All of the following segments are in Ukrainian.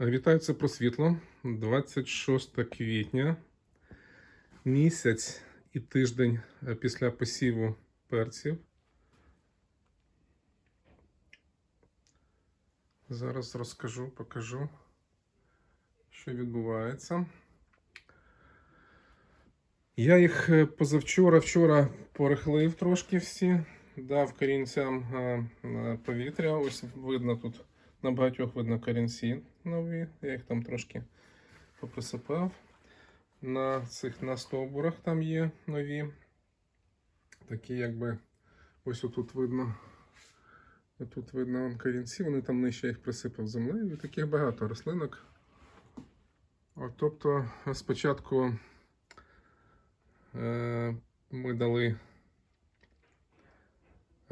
Вітаю це про світло. 26 квітня, місяць і тиждень е, після посіву перців. Зараз розкажу, покажу, що відбувається. Я їх е, позавчора, вчора порихлив трошки всі, дав корінцям е, повітря. Ось видно тут на багатьох видно корінці нові. Я їх там трошки поприсипав. На цих на стовбурах там є нові. Такі, якби ось отут видно. Тут видно корінці, вони там нижче їх присипав землею. Таких багато рослинок. От, тобто спочатку е, ми дали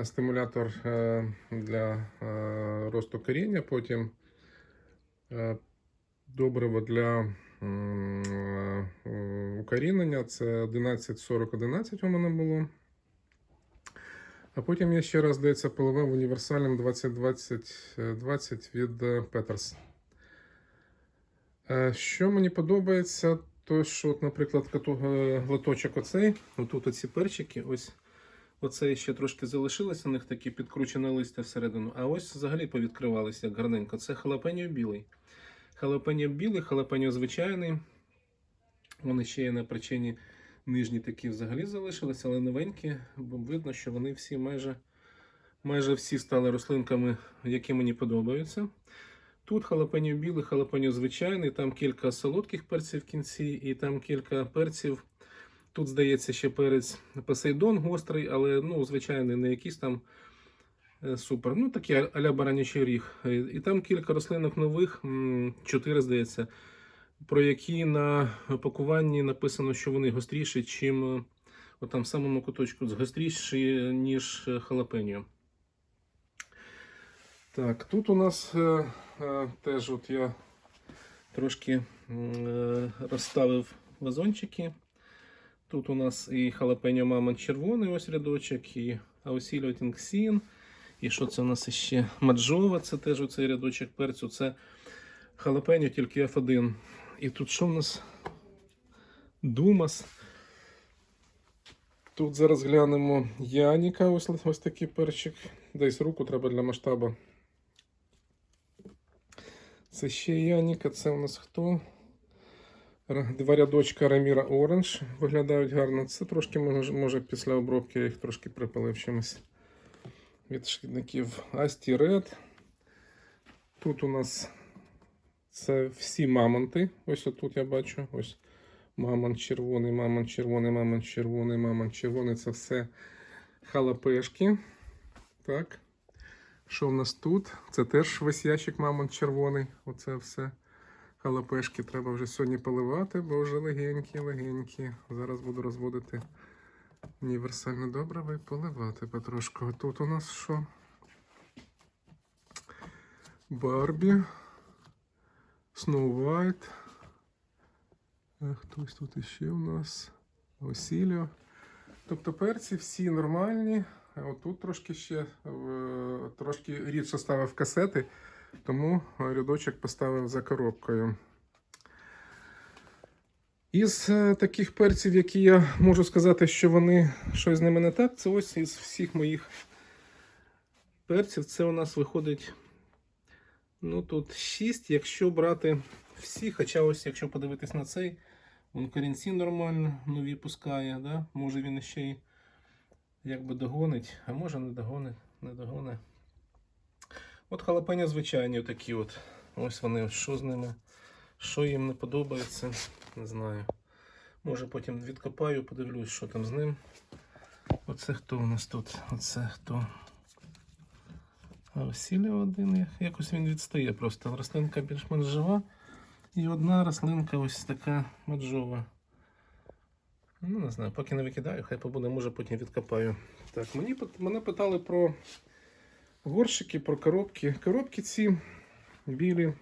стимулятор е, для е, росту коріння, потім е, добриво для укорінення. Це 11-40-11 у мене було. А потім я ще раз, здається, поливав універсальним 20-20-20 від Петерс. Що мені подобається, то що, наприклад, глоточок оцей, отут оці перчики, ось оцей ще трошки залишилося, у них такі підкручене листя всередину. А ось взагалі повідкривалися як гарненько. Це халапеньо білий. Халапеньо білий, халапеньо звичайний. Вони ще є на причині нижні такі взагалі залишилися, але новенькі, бо видно, що вони всі майже, майже всі стали рослинками, які мені подобаються. Тут халапеньо білий, халапеньо звичайний, там кілька солодких перців в кінці, і там кілька перців. Тут, здається, ще перець Посейдон гострий, але ну, звичайний, не якийсь там е, супер. Ну, такий а- а-ля баранячий ріг. Е, І там кілька рослинок нових, чотири, здається, про які на пакуванні написано, що вони гостріші, чим е, отам в самому куточку, гостріші, ніж халапеньо. Так, тут у нас теж от я трошки розставив вазончики. Тут у нас і халапеньо мамонт червоний, ось рядочок, і аусіліо тінксін. І що це у нас ще? Маджова, це теж оцей рядочок перцю. Це халапеньо, тільки F1. І тут що в нас? Думас. Тут зараз глянемо Яніка, ось, ось такий перчик. Десь руку треба для масштабу. Це ще Яніка, це у нас хто? Два рядочка Раміра Оранж виглядають гарно. Це трошки може, може після обробки я їх трошки припалив чимось від шкідників. Асті Ред. Тут у нас це всі мамонти. Ось отут я бачу. Ось мамонт червоний, мамонт червоний, мамонт червоний, мамонт червоний. Це все халапешки. Так. Що в нас тут? Це теж весь ящик мамонт червоний. Оце все. Халапешки треба вже сьогодні поливати, бо вже легенькі, легенькі. Зараз буду розводити універсальне добриво і поливати потрошку. А тут у нас що? Барбі. Snow White. Е, Хтось тут іще у нас. Осіліо. Тобто перці всі нормальні. А Отут трошки ще е, трошки рідше ставив касети, тому рядочок поставив за коробкою. Із е, таких перців, які я можу сказати, що вони щось з ними не так, це ось із всіх моїх перців. Це у нас виходить. Ну тут 6, якщо брати всі, хоча ось, якщо подивитись на цей, він корінці нормально нові пускає, да? може він ще й якби догонить, а може не догонить, не догонить. От халапеня звичайні такі от. Ось вони, що з ними. Що їм не подобається, не знаю. Може потім відкопаю, подивлюсь, що там з ним. Оце хто у нас тут? Оце хто? Осілля один. Якось він відстає просто. Рослинка більш-менш жива. І одна рослинка ось така маджова. Ну, не знаю, поки не викидаю, хай побуде, може потім відкопаю. Так, мені мене питали про горщики, про коробки. Коробки ці білі.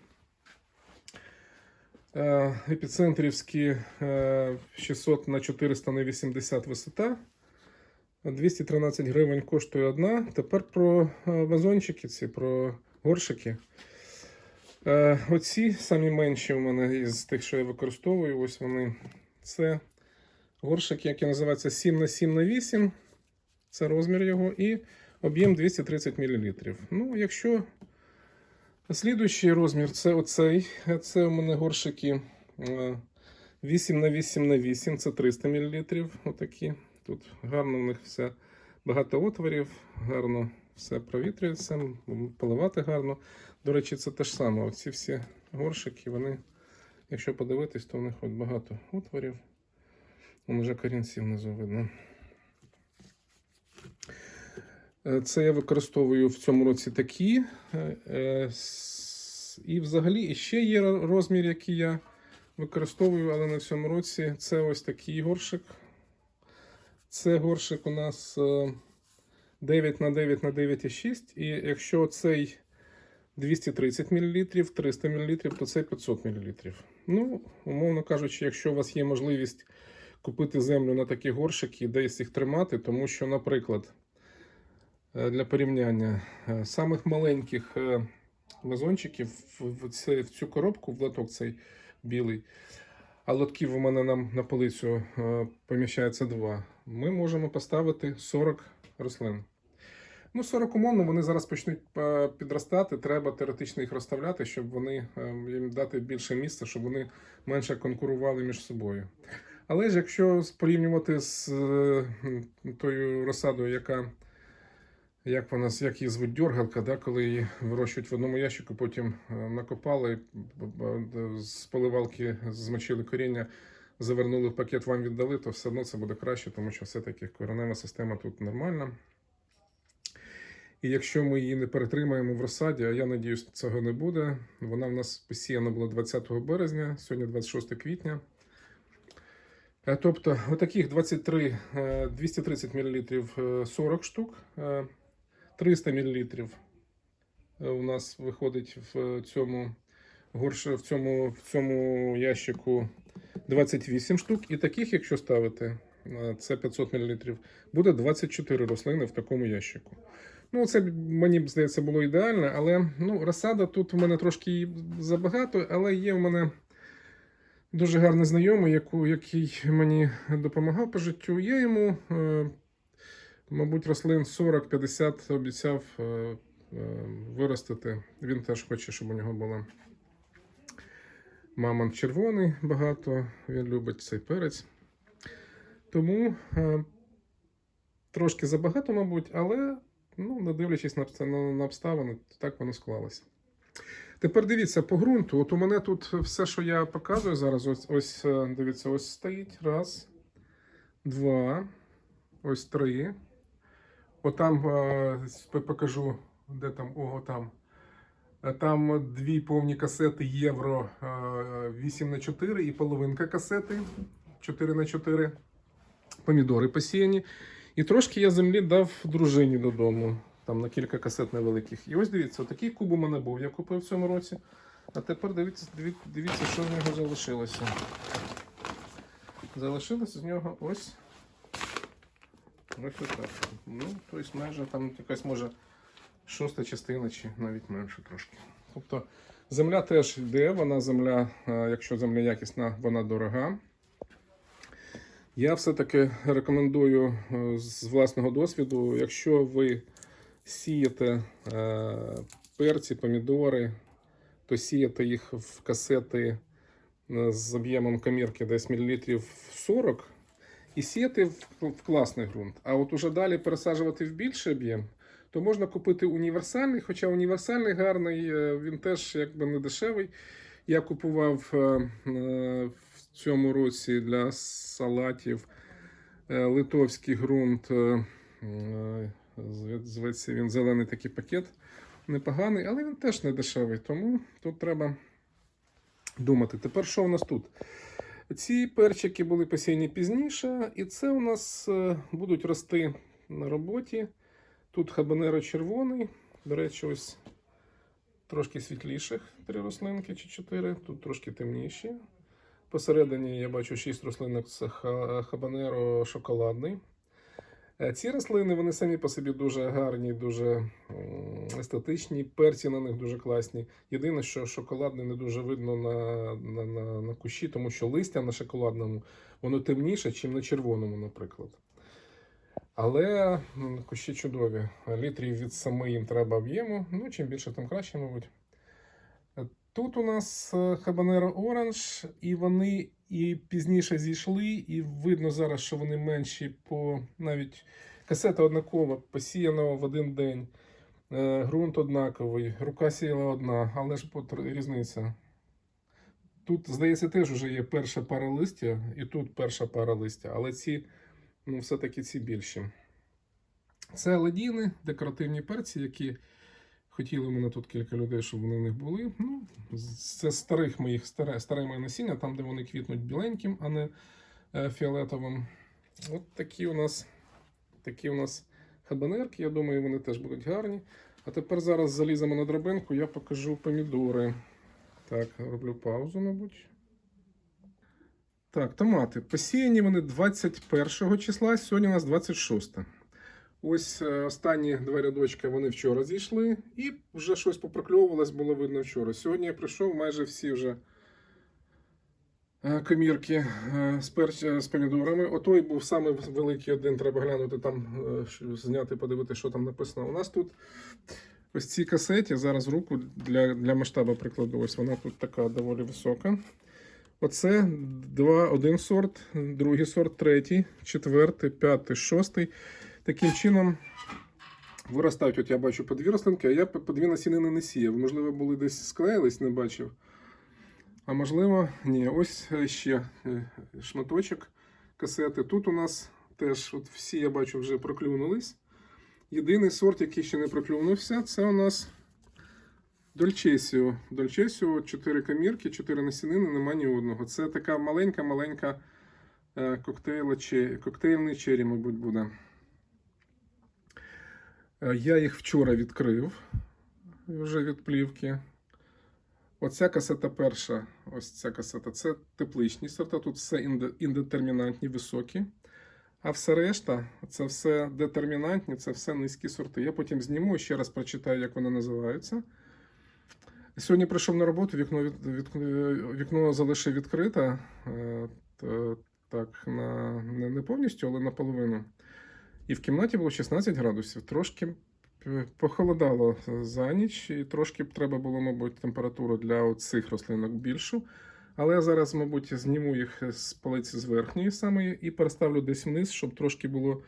Е, Епіцентрівські е, 600 на 400 на 80 висота. 213 гривень коштує одна. Тепер про е, вазончики, ці, про горщики. Е, оці самі менші у мене із тих, що я використовую, ось вони. Це горшик, який називається 7 на 7 на 8. Це розмір його, і об'єм 230 мл. Ну, якщо слідуючий розмір це оцей. Це у мене горшики е, 8 на 8 на 8, це 300 мл. Отакі. Тут гарно в них все багато отворів, гарно все провітрюється, поливати гарно. До речі, це те ж саме. Оці всі горшики, вони, якщо подивитись, то в них от багато отворів. Вон вже корінці внизу видно. Е, Це я використовую в цьому році такі. Е, е, І взагалі ще є розмір, який я використовую, але на цьому році це ось такий горшик. Це горшик у нас е, 9 на 9 на 9,6. І якщо цей 230 мл, 300 мл, то це 500 мл. Ну, умовно кажучи, якщо у вас є можливість купити землю на такі горшики і десь їх тримати, тому що, наприклад, е, для порівняння, е, самих маленьких е, вазончиків в, цю коробку, в лоток цей білий, а лотків у мене нам на полицю е, поміщається два, ми можемо поставити 40 рослин. Ну, 40 умовно, вони зараз почнуть е, підростати. Треба теоретично їх розставляти, щоб вони е, їм дати більше місця, щоб вони менше конкурували між собою. Але ж якщо порівнювати з е, тою розсадою, яка як вона як її звуть дьоргалка, да, коли її вирощують в одному ящику, потім е, накопали з поливалки змочили коріння, завернули в пакет, вам віддали, то все одно це буде краще, тому що все-таки коренева система тут нормальна. І якщо ми її не перетримаємо в розсаді, а я надіюсь, цього не буде. Вона в нас посіяна була 20 березня, сьогодні 26 квітня. Е, Тобто, отаких 23, е, 230 мл е, 40 штук, е, 300 мл у нас виходить в цьому горше, в цьому, в цьому ящику 28 штук. І таких, якщо ставити, е, це 500 мл, буде 24 рослини в такому ящику. Ну, це мені б здається було ідеально, але ну, розсада тут в мене трошки забагато, але є в мене дуже гарний знайомий, яку, який мені допомагав по життю. Я йому, е, мабуть, рослин 40-50 обіцяв е, е, виростити. Він теж хоче, щоб у нього була мамонт червоний багато. Він любить цей перець. Тому е, трошки забагато, мабуть, але ну, не дивлячись на, обставини, так воно склалося. Тепер дивіться по ґрунту. От у мене тут все, що я показую зараз, ось, ось дивіться, ось стоїть. Раз, два, ось три. Отам е, покажу, де там, ого, там. Е, Там дві повні касети євро е, 8 на 4 і половинка касети 4 на 4 Помідори посіяні. І трошки я землі дав дружині додому, там на кілька касет невеликих. І ось дивіться, отакий куб у мене був, я купив в цьому році. А тепер дивіться, дивіться, що з нього залишилося. Залишилося з нього ось. Ну, тобто майже там якась може шоста частина, чи навіть менше трошки. Тобто земля теж йде, вона земля, е, якщо земля якісна, вона дорога. Я все-таки рекомендую е, з власного досвіду, якщо ви сієте е, перці, помідори, то сієте їх в касети з об'ємом камірки десь мілілітрів 40 і сіяти в, в класний ґрунт. А от уже далі пересаджувати в більший об'єм, то можна купити універсальний, хоча універсальний гарний, е, він теж якби не дешевий. Я купував е, е, в цьому році для салатів литовський ґрунт. Зветься він зелений такий пакет. Непоганий, але він теж не дешевий, тому тут треба думати. Тепер що у нас тут? Ці перчики були посіяні пізніше, і це у нас е, будуть рости на роботі. Тут хабанеро червоний. До речі, ось трошки світліших три рослинки чи чотири, тут трошки темніші. Посередині я бачу шість рослинок, це хабанеро шоколадний. Е, Ці рослини вони самі по собі дуже гарні, дуже естетичні, перці на них дуже класні. Єдине, що шоколадне не дуже видно на, на, на, на кущі, тому що листя на шоколадному воно темніше, ніж на червоному, наприклад. Але кущі чудові. Літрів від семи їм треба об'єму. Ну, чим більше, тим краще, мабуть. Тут у нас Habanero Orange, і вони і пізніше зійшли, і видно зараз, що вони менші по навіть касета однакова, посіяна в один день. Е, Ґрунт однаковий, рука сіяла одна, але ж різниця. Тут, здається, теж вже є перша пара листя, і тут перша пара листя, але ці, ну, все-таки ці більші. Це ледіни, декоративні перці, які хотіли мене тут кілька людей, щоб вони в них були. Ну, це старих моїх старе, старе моє насіння, там, де вони квітнуть біленьким, а не е, фіолетовим. От такі у нас такі у нас хабанерки. Я думаю, вони теж будуть гарні. А тепер зараз заліземо на драбинку, я покажу помідори. Так, роблю паузу, мабуть. Так, томати. Посіяні вони 21 числа, сьогодні у нас 26. Ось е, останні два рядочки вони вчора зійшли, і вже щось попрокльовувалось, було видно вчора. Сьогодні я прийшов майже всі вже е, комірки е, з, перч... з помідорами. Отой був самий великий один, треба глянути там, зняти, подивитися, що там написано. У нас тут ось ці касеті, зараз руку для, для масштабу прикладу. Ось вона тут така доволі висока. Оце два, один сорт, другий сорт, третій, четвертий, п'ятий, шостий. Таким чином виростають, от я бачу по дві рослинки, а я по дві насінини не сіяв. Можливо, були десь склеїлись, не бачив. А можливо, ні. Ось е, ще е, шматочок касети. Тут у нас теж от всі, я бачу, вже проклюнулись. Єдиний сорт, який ще не проклюнувся, це у нас Дольчесіо. Дольчесіо, 4 камірки, 4 насінини, нема ні одного. Це така маленька-маленька е, коктейльний чері, мабуть, буде. Е, Я їх вчора відкрив вже від плівки. Оця касета перша, ось ця касета, це тепличні сорта. Тут все індетермінантні, високі. А все решта, це все детермінантні, це все низькі сорти. Я потім зніму ще раз прочитаю, як вони називаються. Сьогодні прийшов на роботу, вікно, від, від, вікно залишив відкрите. е, Так, на, не, не повністю, але наполовину. І в кімнаті було 16 градусів. Трошки похолодало за ніч, і трошки б треба було, мабуть, температуру для цих рослинок більшу. Але я зараз, мабуть, зніму їх з полиці з верхньої самої і переставлю десь вниз, щоб трошки було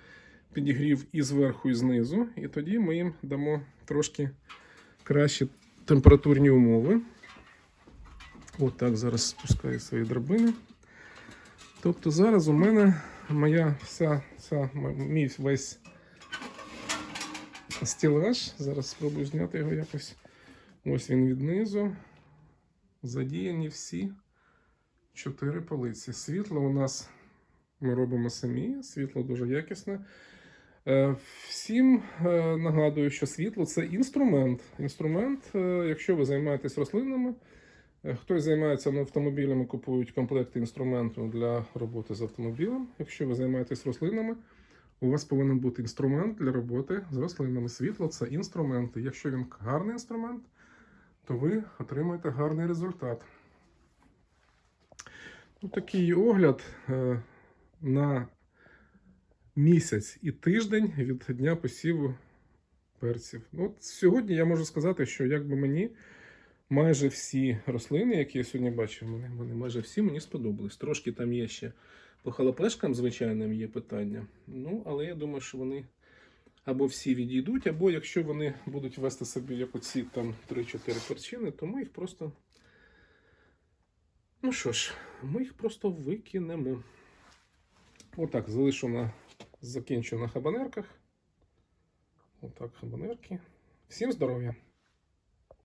підігрів і зверху, і знизу. І тоді ми їм дамо трошки кращі температурні умови. От зараз спускаю свої драбини. Тобто зараз у мене моя вся, м- мій весь стілаж. Зараз спробую зняти його якось. Ось він віднизу. Задіяні всі чотири полиці. Світло у нас ми робимо самі, світло дуже якісне. Е, Всім е, нагадую, що світло це інструмент. Інструмент, е, якщо ви займаєтесь рослинами, хтось займається автомобілями, купують комплекти інструменту для роботи з автомобілем. Якщо ви займаєтесь рослинами, у вас повинен бути інструмент для роботи з рослинами. Світло це інструмент. І Якщо він гарний інструмент, то ви отримаєте гарний результат. Ну, такий огляд е, на місяць і тиждень від дня посіву перців. Ну, От сьогодні я можу сказати, що якби мені майже всі рослини, які я сьогодні бачив, вони, вони майже всі мені сподобались. Трошки там є ще по халапешкам, звичайним, є питання. Ну, але я думаю, що вони або всі відійдуть, або якщо вони будуть вести собі як оці там 3-4 перчини, то ми їх просто. Ну що ж, ми їх просто викинемо. Отак, залишу на закінчу на хабанерках. Отак, хабанерки. Всім здоров'я!